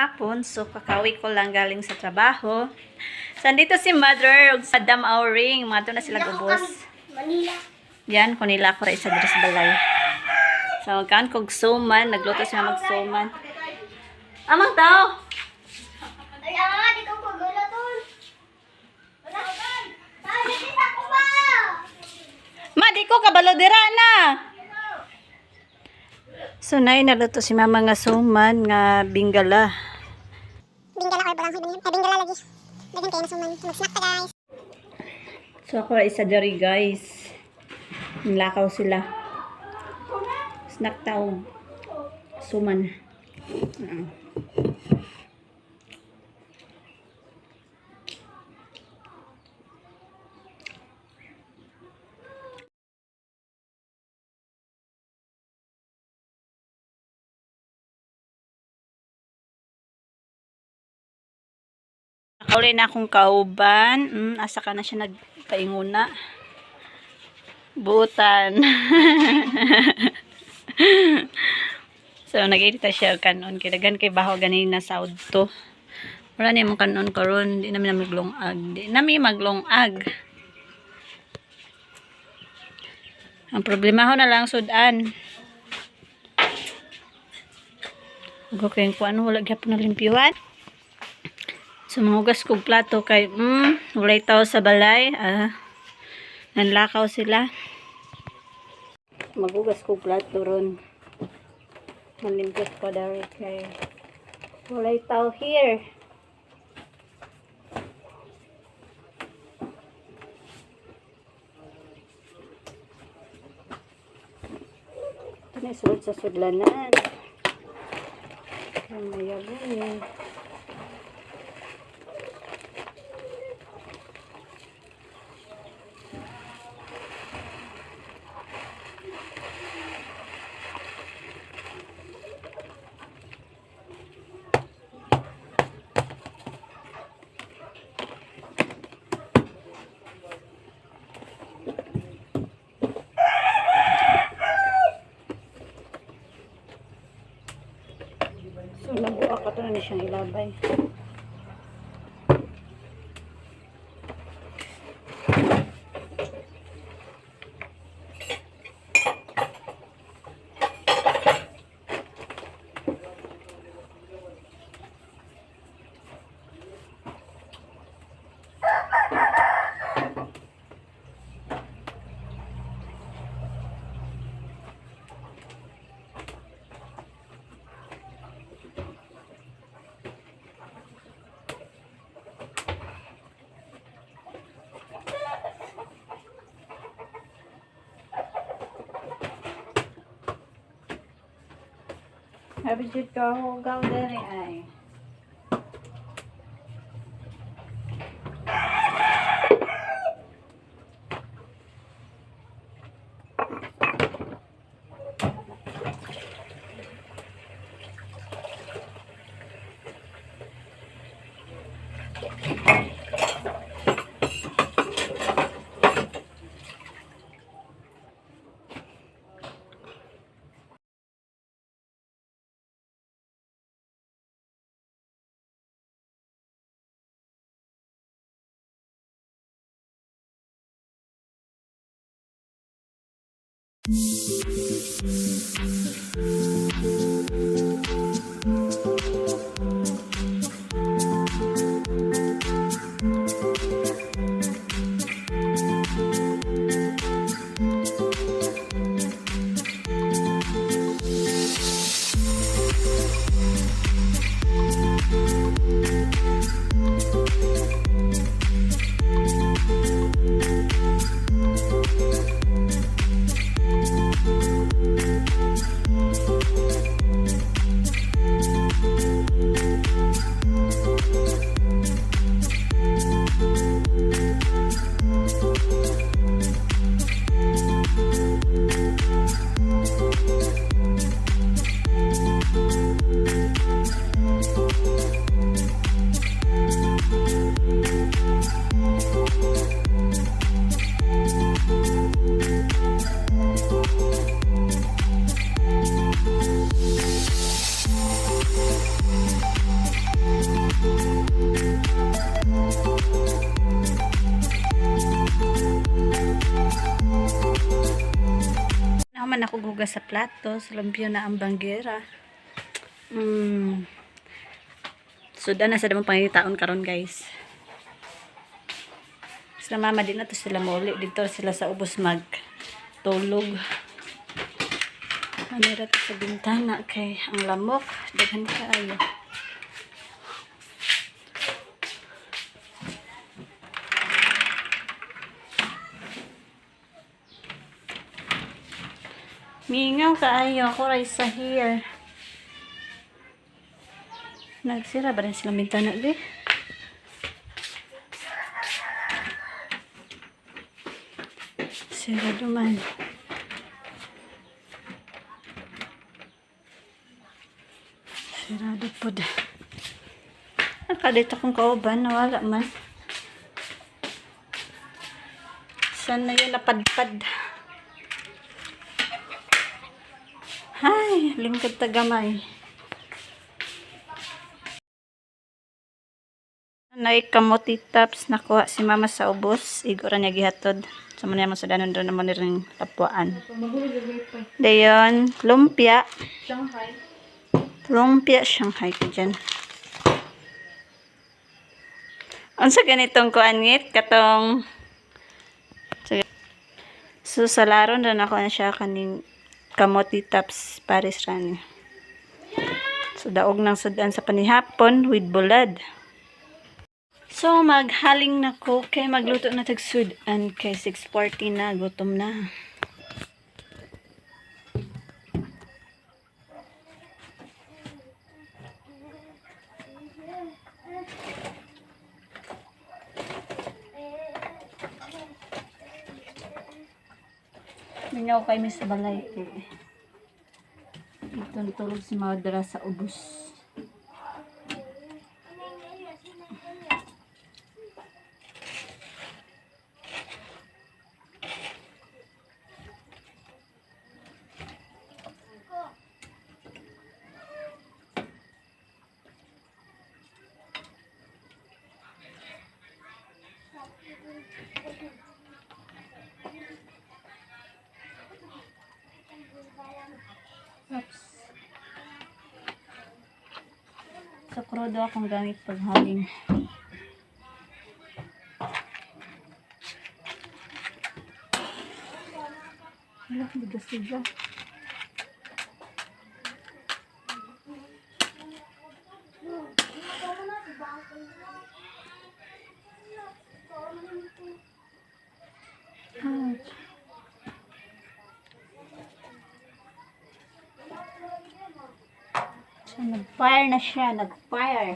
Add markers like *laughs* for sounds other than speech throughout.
hapon. So, kakawi ko lang galing sa trabaho. So, andito si Mother ug Madam Auring. Mga to na sila gubos. Manila. Yan, kunila ko rin sa dress balay. So, kaan kog suman. Nagluto siya mag-suman. Amang tao! Ay, ama, di ko pagulo tol. Wala ka. Ay, di ko ba? Ma, di ko kabalodira na! So, nay, naluto si mama nga suman nga bingala. Lagi. Kayo na suman. Mag-snack ta guys. So, ako isa diri guys. Nilakaw sila. Snack taong. Suman. Uh. Uli na akong kauban. Mm, asa ka na siya nagpainguna. Butan. *laughs* so, nag-edita siya kanon. Kinagan kay baho ganina sa to. Wala na yung kanon karon Di namin na maglongag. Di namin maglongag. Ang problema ho na lang sudan. Okay, kung ano, wala gyapon na limpyuhan. So, mahugas kong plato kay, mm, walay tao sa balay. Ah, nanlakaw sila. Magugas kong plato ron. Malimpis pa dari kay, walay tao here. Ito na sulod sa sudlanan. Yun. So, nabuha ka to na ni siyang ilabay. Habijit ka hugaw dere ay. Música sa plato, lumpio na ang banggera. Mm. Suda na sa damang pangitaon karon guys. Sila mama din na to sila muli. Dito sila sa ubos mag tulog. Manira to sa bintana kay ang lamok. Daghan kaayo. Mingaw kaayo ako ray sa here. Nagsira ba rin silang bintana di? Sira duman. Sirado po da. Nakadito kong kauban, nawala man. Saan na yun napadpad? Ay, lingkod tagamay. Nay kamote tops nakuha si mama sa ubos. Igora niya gihatod. Sa mga naman sa doon naman rin tapuan. Dayon, lumpia. Shanghai. Lumpia Shanghai ko dyan. Ang sa ganitong kuanit, katong. So, sa laron rin ako na siya kaning kamote tops Paris Rani. So, daog ng sudan sa panihapon with bulad. So, maghaling na ko kay magluto na tag sudan kay 6.40 na, gutom na. Mingaw kay Miss Balay. Ito tulog si Madra sa ubos. Krudo akong gamit paghaling. Wala, bigas bigas. Nag-fire na siya. Nag-fire.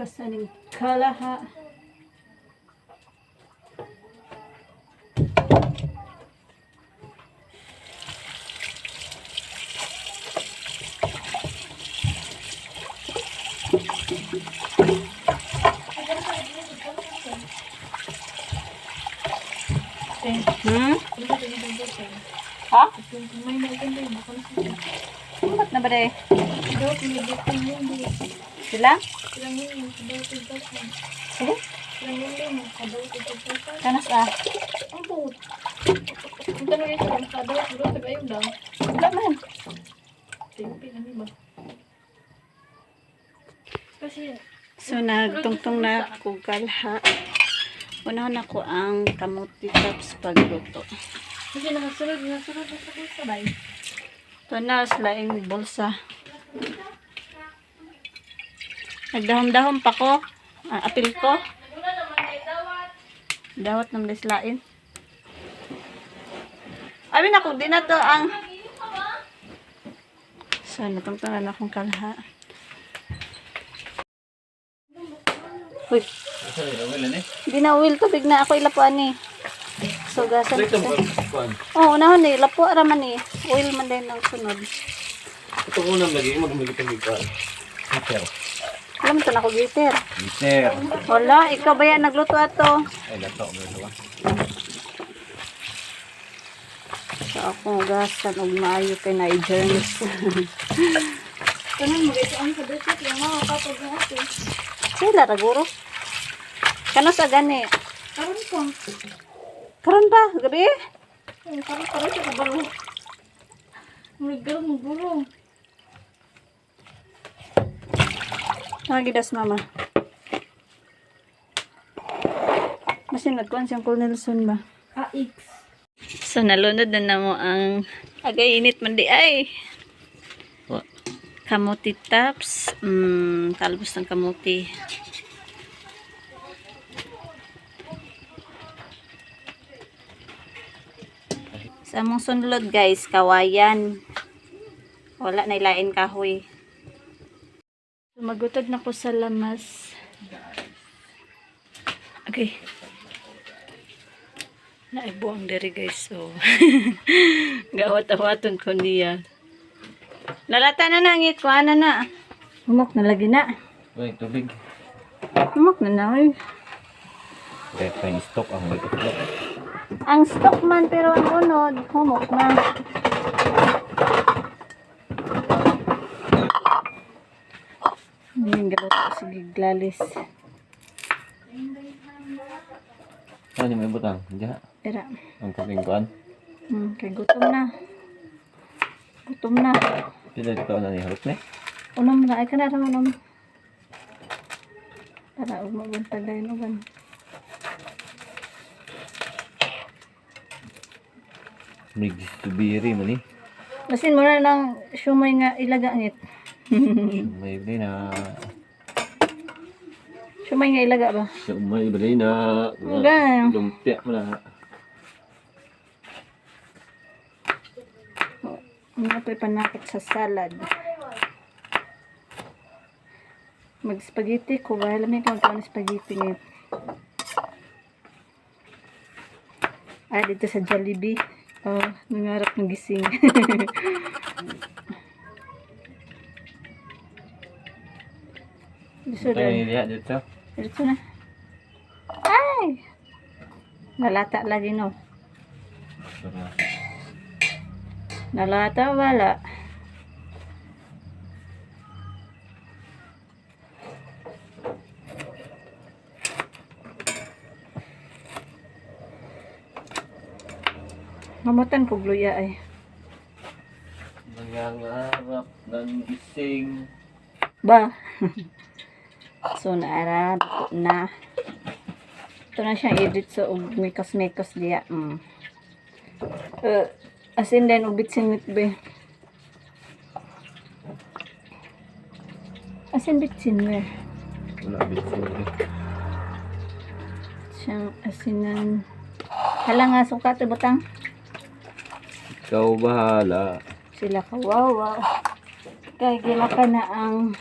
Basta ning kalaha. Hmm? Ha? Ba't na ba day? Sila? Sige? Kanas ah. Wala man. So, nagtungtong na ako kalha. Unahan ako ang kamuti tops pagluto. Kasi nakasunod, nakasunod, nakasunod sabay. Ito na, slaing bulsa. Nagdahom-dahom pa ko. Ah, apil ko. Dawat ng lislain. Abi na kung di na to ang... So, natungtungan akong kalha. Uy, di na will na ako ilapuan ni. So, So, gasan. Oo, unahon eh. Lapo raman eh. Oil man din ang sunod. Ito ko nang lagi. Magmili ka ng. Liter. Alam mo ito na ko gitter. Liter. Wala, ikaw ba yan nagluto ato? Ay, lato. So, ako gasan og maayo kay na i-germs. Kanan mo guys, ang kadutot yung mga kapag na ate. Sila raguro. Kano sa gani? Karon ko. Karon ba? Gabi? Karon karon sa kabalo. May garong mo bulong. Nagidas mama. Masin nagkuhan siyang Cool Nelson ba? AX. So, nalunod na na mo ang agay init man di ay. Kamuti tops. Mm, talbos ng kamuti. Sa among sunlod guys, kawayan. Wala na ilain kahoy. Magutod na ko sa lamas. Okay. Naibuang diri guys. So, *laughs* gawat-awaton ko niya. Lalata na na, ngit ko na. Humok na lagi na. Uy, tubig. Humok na na. Uy. Kaya stock ang itlog. Ang stock man pero ang unod, humok na. Yung galuto ko sige glalis. Ano yung may butang? Diya. Tira. Ang kaping kuan. Hmm, kay gutom na. Gutom na. Pila ito na ni harap ni. Unom na. Ay ka na naman unom. Para umabuntag dahil uban. May stubiri man eh. Masin mo na lang shumay nga ilagangit. May bali na. Shumay nga ilaga ba? Sa may bali na. Nga. Lumpia mo na. Ano pa panakit sa salad. Mag-spaghetti ko. Bahal may kung ng spaghetti ngayon. Ah, dito sa Jollibee. Oh, nangarap ng gising. *laughs* Gusto Ito yung iliha dito. Dito na. Ay! Nalata lagi no. Nalata wala. Mamutan ko gluya ay. Nangangarap ng gising. Ba? *laughs* so naara dako na. Ito na siya edit sa og mikos-mikos diya. Mm. Uh, as in then ubit singit be. As in bitsin be. Wala bitin. Siyang asinan. Hala nga sukat butang. Ikaw bahala. Sila kawawa. Kaya gila ka na ang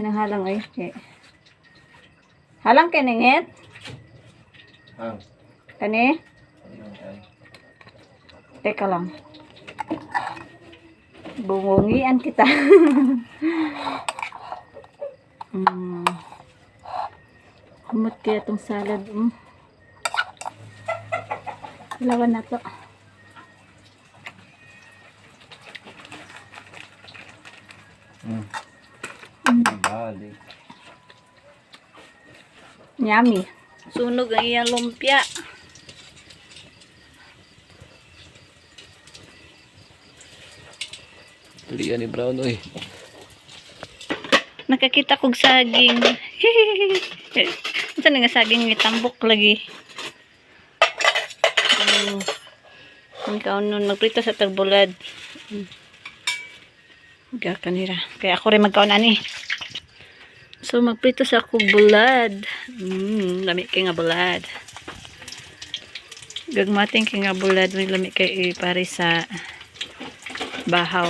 hinanghalang ay. Okay. Halang kiningit? Ang. Kani? Teka lang. Bungungian kita. *laughs* mm. Humot kaya itong salad. Mm. Lawan na to. Hmm. Yummy. Sunog ang iyang lumpia. Tulian ni Brown oy. Nakakita kog saging. *laughs* Ito nga saging itambok lagi. Mm. Ang kaon nun, magprito sa tagbulad. Mm. Ga kanira. Kaya ako rin magkaon ani. So magprito sa ako bulad. Mm, lami kay nga bulad. Gagmating kay nga bulad, may lami kay pare sa bahaw.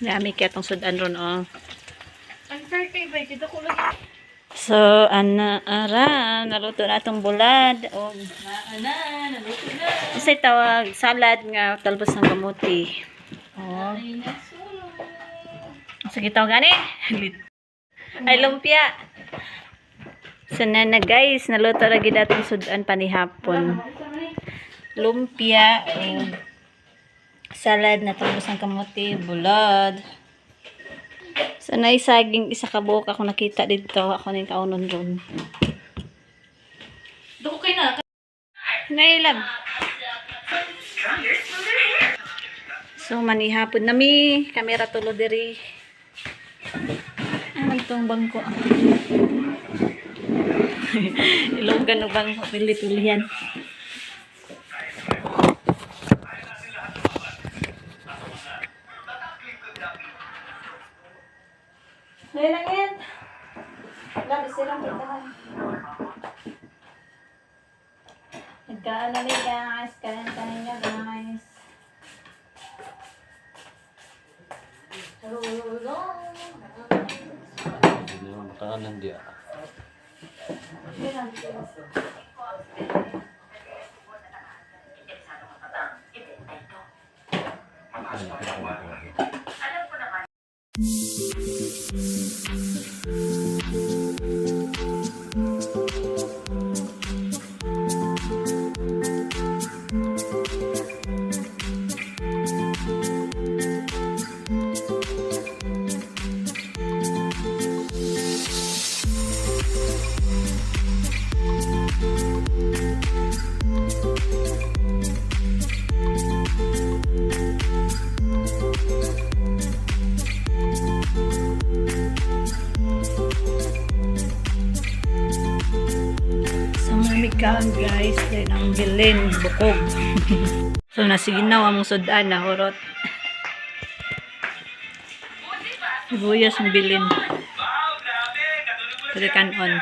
Lami kaya tong sudan ron oh. Ang fair kay ba dito ko lang. So, ana, ara, naluto na itong bulad. O, ana, naluto na. Kasi tawag, salad nga, talbos ng kamuti. O. Sige, tawag gani. Ay, lumpia. So, na guys, naluto lagi datong sudan panihapon. Lumpia, o, salad na talbos ng kamuti, bulad. So, naisaging isa ka buhok ako nakita dito. Ako na yung kaunon ron. Doko kayo na. Nailam. So, manihapon na mi. Kamera tulo diri. Ano itong bangko? *laughs* Ilogan o bangko. Pili-pilihan. Ngayon lang yan. Labis silang pintahan. Nagkaan na guys. Kanin niya guys. Hindi naman makaanan diya. So, Bilin, bukog. so, nasiginaw ang sudan na horot. Sibuyas ang bilin. Pwede kanon.